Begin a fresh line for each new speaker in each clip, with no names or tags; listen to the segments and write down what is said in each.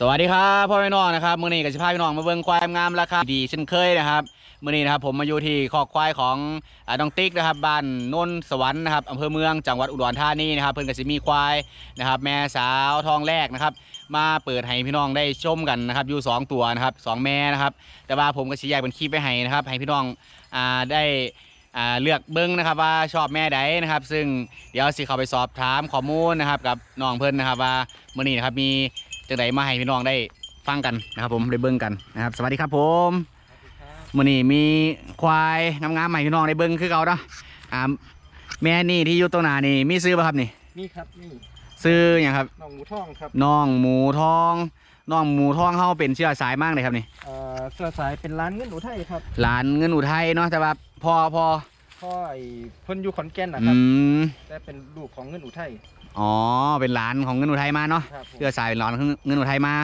สวัสดีครับพ่อแม่น้องนะครับมื้อนี้ก็จะพาพี่น้องมาเบิ่งควายงามราคาดีเช่นเคยนะครับมื้อนี้นะครับผมมาอยู่ที่คอกควายของอ่าน้องติ๊กนะครับบ้านนนสวรรค์นะครับอำเภอเมืองจังหวัดอุดรธานีนะครับเพิ่อนก็สิมีควายนะครับแม่สาวทองแรกนะครับมาเปิดให้พี่น้องได้ชมกันนะครับอยู่สองตัวนะครับสองแม่นะครับแต่ว่าผมก็สิแยกเป็นคลิปไปให้นะครับให้พี่น้องอ่าได้เลือกเบิ้งนะครับว่าชอบแม่ใดนะครับ ซึ่งเดี๋ยวสิเข้าไปสอบถามข้อมูลนะครับกับน้องเพิ่อนนะครับว่ามื้อนี้นะครับมี จังไดมาให้พี่น้องได้ฟังกันนะครับผมได้เบิ้งกันนะครับ สวัสดีครับผมมื้อนี้มีควายงามๆใหม่พี่น้องได้เบิ้งคือเก่าเนาะอ่าแม่นี่ที่อยู่ตรงหน้านี่มีซื้อป่ะครับนี่
นี่ครับนี่
ซื้ออย่างครับ
น้องหมูทองครับ
น้องหมูทองน้องหมูทองเฮาเป็นเชื้อสายมากเลยครับนี่
เอ่อเสื้อสายเป็นร้านเงินอุทัยครับ
หลานเงินอุทัยเนาะแต่ว่าพอพอ
พ่อไอ้เพิ่นอยู่ขอนแก่นนะค
อื
รับ
ม
แต่เป็นลูกของเงินอุทัย
อ๋อ เป็นหลานของเงินอุทัยมาเนาะ
ครับผม
เชื้อสายเป็นหลานของเงินอุทัยมา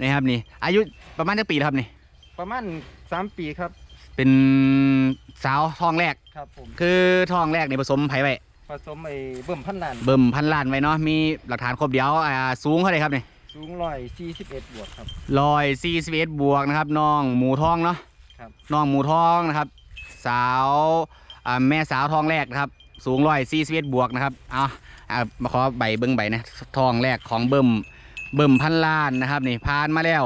นะครับนี่ อายุประมาณจะปีแล้วครับนี่
ประมาณสามปีครับ
เป็นสาวทองแรก
ครับผม
คือทองแรกนี่ผสมไผ่ไว้
ผสมไอ้เบิ่มพันล้าน
เบิ่มพันล้านไว้เนาะ มีหลักฐานครบเดียวอ่าสูงเท่าไหร่ครับนี่
สูงร้อยสี่สิบเอ็ดบวกครับ
ร้อยสี่สิบเอ็ดบวกนะครับน้องหมูทองเนาะ
ครับ
น้องหมูทองนะครับ สาวอ่าแม่สาวทองแรกนะครับ สูงร้อยสี่สิบเอ็ดบวกนะครับ เอา อ่ามาขอใบเบิ้งใบนะทองแรกของเบิ่มเบิ่มพันล้านนะครับนี่ผ่านมาแล้ว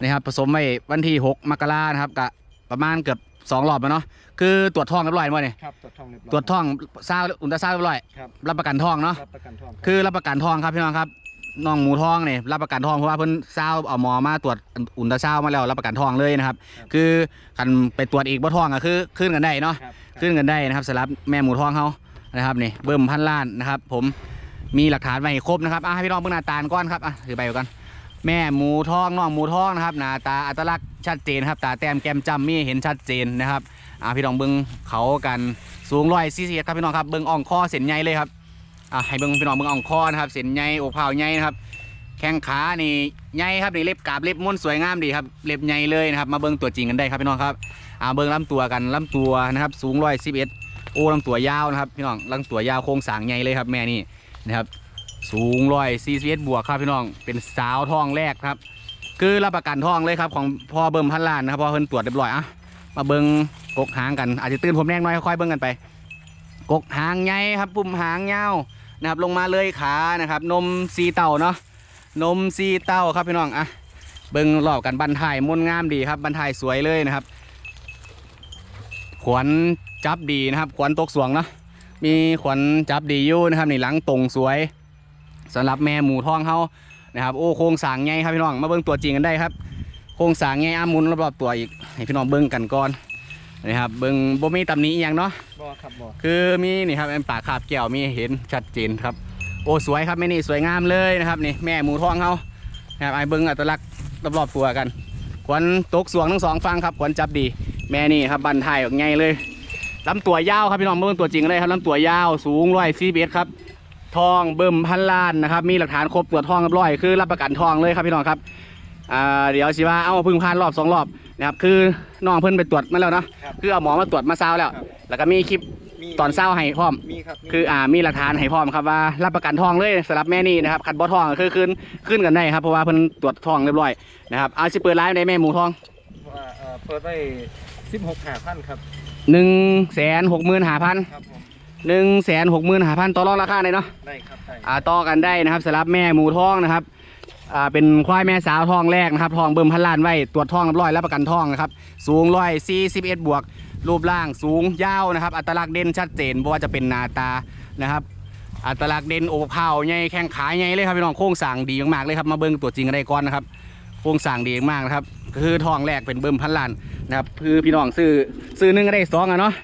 นะครับผสมไว้วันที่หกมกรานะครับกะประมาณเกือบสองรอบแล้วเนาะคือตรวจท้องเรียบร้อยหมดเนี่ย
ครับตรวจทองเรียบร้อย
ตรวจท้องซาวอุลตราซาวด์เรียบร้อย
ครับ
รับประกันท้องเนาะ
รับประกันทองรับ
คือรับประกันทองครับพี่น้องครับน้องหมูทองเนี่ยรับประกันทองเพราะว่าเพิ่นเศร้าเอาหมอมาตรวจอุลตราซาวด์มาแล้วรับประกันทองเลยนะครับ คือคันไปตรวจอีกบ่ทองก็คือขึ้นกันได้เนาะ
ครับ
ขึ้นกันได้นะครับสำหรับแม่หมูทองเขา นะครับนี่เบิ่มพันล้านนะครับ ผมมีหลักฐานไว้ครบนะครับอะให้พี่น้องเบิ่งหน้าตาก่อนครับอะถือไว้ก่อนแม่หมูทองน้องหมูทองนะครับหน้าตาอัตลักษณ์ชัดเจนครับตาแต้มแก้มจำมีเห็นชัดเจนนะครับอะพี่น้องเบิ่งเขากันสูงร้อยสี่สิบครับพี่น้องครับเบิ่งอ่องคอเส้นใหญ่เลยครับอะให้เบิ่งพี่น้องเบิ่งอ่องคอนะครับเส้นใหญ่อกเผาใหญ่นะครับแข้งขานี่ใหญ่ครับนี่เล็บกาบเล็บม้วนสวยงามดีครับเล็บใหญ่เลยนะครับมาเบิ่งตัวจริงกันได้ครับพี่น้องครับอ่าเบิ่งลำตัวกันลำตัวนะครับสูงร้อยสิบเอ็ด โอ้ลำตัวยาวนะครับพี่น้องลำตัวยาวโครงสางใหญ่เลยครับแม่นี่นะครับ สูงร้อยสี่สิบเอ็ดบวกครับพี่น้องเป็นสาวท้องแรกครับ คือรับประกันท้องเลยครับของพ่อเบิ่มพันล้านนะครับพอเพิ่นตรวจเรียบร้อยอะมาเบิ่งกกหางกันอาจจะตื่นผมแน่น้อยค่อยเบิ่งกันไป กกหางใหญ่ครับปุ่มหางยาวนะครับลงมาเลยขานะครับ นมซีเต่าเนาะนมซีเต่าครับพี่น้องอะเบิ่งรอบกันบันทายมนงามดีครับบันทายสวยเลยนะครับ ขวัญ จับดีนะครับ ขวัญตกสวงเนาะมีขวัญจับดีอยู่นะครับนี่หลังตรงสวยสำหรับแม่หมูทองเฮานะครับโอ้โครงสร้างใหญ่ครับพี่น้องมาเบิ่งตัวจริงกันได้ครับ โครงสร้างใหญ่อามุนรอบๆตัวอีกให้พี่น้องเบิ่งกันก่อนนะครับเบิ่งบ่มีตำหนิอหย่างเนาะ
บ่ครับบ่
คือมีนี่ครับเป็นปากขาบแก้วมีเห็นชัดเจนครับ โอ้สวยครับแม่นี่สวยงามเลยนะครับนี่แม่หมูทองเขานะครับไอ้เบิ้งอัตลักษณ์รอบๆตัวกันขวัญตกสวงทั้งสองฟังครับขวัญจับดี แม่นี่ครับบันทายออกไงเลย ลำตัวยาวครับพี่น้องเบิ้งตัวจริงเลยครับลำตัวยาวสูงร้อยสี่เมตรครับทองเบิ่มพันล้านนะครับมีหลักฐานครบตัวจทองเรียบร้อยคือรับประกันทองเลยครับพี่น้องครับอ่าเดี๋ยวสิว่าเอาเพึ่งผ่านรอบสองรอบนะครับคือน้องเพิ่นไปตรวจมาแล้วเนาะ
ครับ
คือเอาหมอมาตรวจมาซาวแล้ว
ครับ
แล้วก็มีคลิป
มี
ตอนเศร้าให้พร้อม
มีครับมี
คืออ่ามีหลักฐานให้พร้อมครับว่ารับประกันทองเลยสำหรับแม่นี่นะครับขัดบ่ทองก็คือขึ้นขึ้นกันได้ครับเพราะว่าเพิ่นตรวจทองเรียบร้อยนะครับเอาสิเปิดไลฟ์ในแม่หมูทอง
ว่าเอ่อเปิดไว้สิบหกห้าพันครับ
หนึ่งแสนหกหมื่นห้าพัน
ครับผม
หนึ่งแสนหกหมื่นห้าพันต่อรองราคาเลยเนาะ
ได้ครับได้
อ่าต่อกันได้นะครับสำหรับแม่หมูทองนะครับอ่าเป็นควายแม่สาวทองแรกนะครับทองเบิ่มพันล้านไว้ตรวจทองเรียบร้อยรับประกันทองนะครับสูงร้อยสี่สิบเอ็ดบวก รูปร่างสูงยาวนะครับ อัตลักษณ์เด่นชัดเจนเพราะว่าจะเป็นหน้าตานะครับอัตลักษณ์เด่นโอกเผาใหญ่แข้งขาใหญ่เลยครับพี่น้องโครงสร้างดีมากๆเลยครับมาเบิ่งตัวจริงกันได้ก่อนนะครับโครงสร้างดีมากนะครับคือทองแรกเป็นเบิ่มพันล้าน นะครับคือพี่น้องซื้อซื้อหนึ่งก็ได้สองอะเนาะ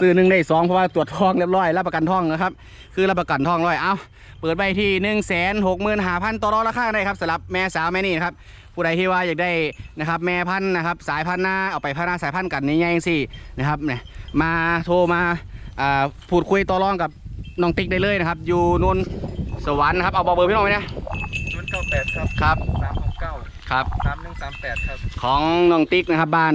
ซื้อหนึ่งได้สองเพราะว่าตรวจทองเรียบร้อยรับประกันทองนะครับ คือรับประกันทองร้อยเอาเปิดไปที่หนึ่งแสนหกหมื่นห้าพันต่อรองราคาได้ครับสำหรับแม่สาวแม่นี่นะครับผู้ใดที่ว่าอยากได้นะครับแม่พันธุ์นะครับสายพันธุ์หน้าเอาไปพัฒนาสายพันธุ์กันนี่ยังสินะครับเนี่ยมาโทรมาอ่าพูดคุยต่อรองกับน้องติ๊กได้เลยนะครับ อยู่นนสวรรค์นะครับเอาบอกเบอร์พี่น้องไว้นะ
ศูนย์เก้าแปดครับ
ครับ
สามหกเก้า
ครับ
สามหนึ่งสามแปดครับ
ของน้องติ๊กนะครับบ้าน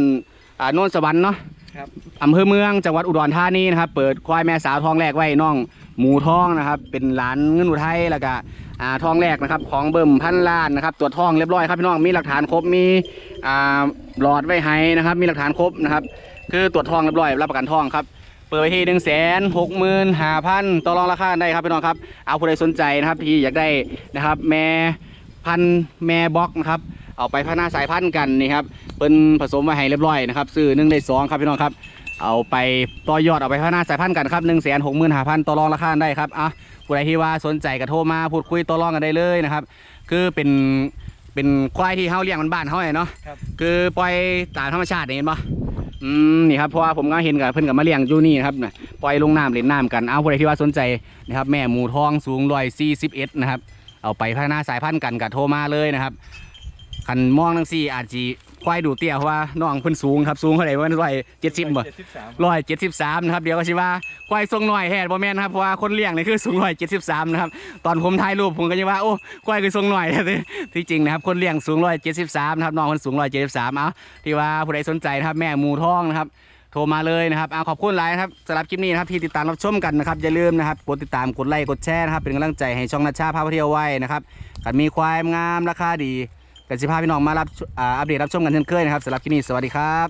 อ่าโนนสวรรค์เนาะ
ครับ
อำเภอเมืองจังหวัดอุดรธานีนะครับเปิดควายแม่สาวทองแรกไว้น้องหมูทองนะครับ เป็นร้านเงินอุทัยแล้วก็อ่าทองแรกนะครับ ของเบิ่มพันล้านนะครับตรวจทองเรียบร้อยครับพี่น้องมีหลักฐานครบมีอ่าหลอดไว้ให้นะครับ มีหลักฐานครบนะครับ คือตรวจทองเรียบร้อยรับประกันทองครับเปิดไปที่หนึ่งแสนหกหมื่นห้าพันต่อรองราคาได้ครับพี่น้องครับ เอาผู้ใดสนใจนะครับที่อยากได้นะครับ แม่พันธุ์แม่บล็อกนะครับ เอาไปพัฒนาสายพันธุ์กันนี่ครับเป็นผสมไว้ให้เรียบร้อยนะครับซื้อหนึ่งได้สองครับพี่น้องครับ เอาไปต่อยอดเอาไปพัฒนาสายพันธุ์กันครับหนึ่งแสนหกหมื่นห้าพันต่อรองราคาได้ครับอะผู้ใดที่ว่าสนใจก็โทรมาพูดคุยต่อรองกันได้เลยนะครับ คือเป็นเป็นควายที่เฮาเลี้ยงมันบ้านเฮาเนี่ยเนาะ
ครับ
คือปล่อยตามธรรมชาตินี่เห็นปะอืมนี่ครับเพราะว่าผมก็เห็นกับเพิ่นกับมาเลี้ยงอยู่นี่นะครับน่ะปล่อยลงน้ำเล่นน้ำกันเอาผู้ใดที่ว่าสนใจนะครับแม่หมูทองสูงร้อยสี่สิบเอ็ดนะครับเอาไปพัฒนาสายพันธุ์กันกับโทรมาเลยนะครับ คันมองทั้งสี่อาจจะควายดูเตี้ยเพราะว่าน้องเพิ่นสูงครับสูงเท่าไหร่ว่าร้อยเจ็ดสิบบ่
เจ็ดสิบสาม
ร้อยเจ็ดสิบสามนะครับเดี๋ยวก็ชิว่าควายทรงหน่อยแฮดบ่แม่นนะครับเพราะว่าคนเลี้ยงนี่คือสูงร้อยเจ็ดสิบสามนะครับตอนผมถ่ายรูปผมก็จะว่าโอ้ควายคือทรงหน่อยที่จริงนะครับคนเลี้ยงสูงร้อยเจ็ดสิบสามนะครับน้องคนสูงร้อยเจ็ดสิบสามเอาที่ว่าผู้ใดสนใจนะครับแม่หมูทองนะครับโทรมาเลยนะครับเอาขอบคุณหลายนะครับสำหรับคลิปนี้นะครับที่ติดตามรับชมกันนะครับอย่าลืมนะครับกดติดตามกดไลค์กดแชร์นะครับเป็นกำลังใจให้ช่องนัชชาพาไปเที่ยวไว้นะครับกันมีควายงามราคาดี กันสิพาพี่น้องมารับอ่าอัปเดตรับชมกันเช่นเคยนะครับสำหรับที่นี่สวัสดีครับ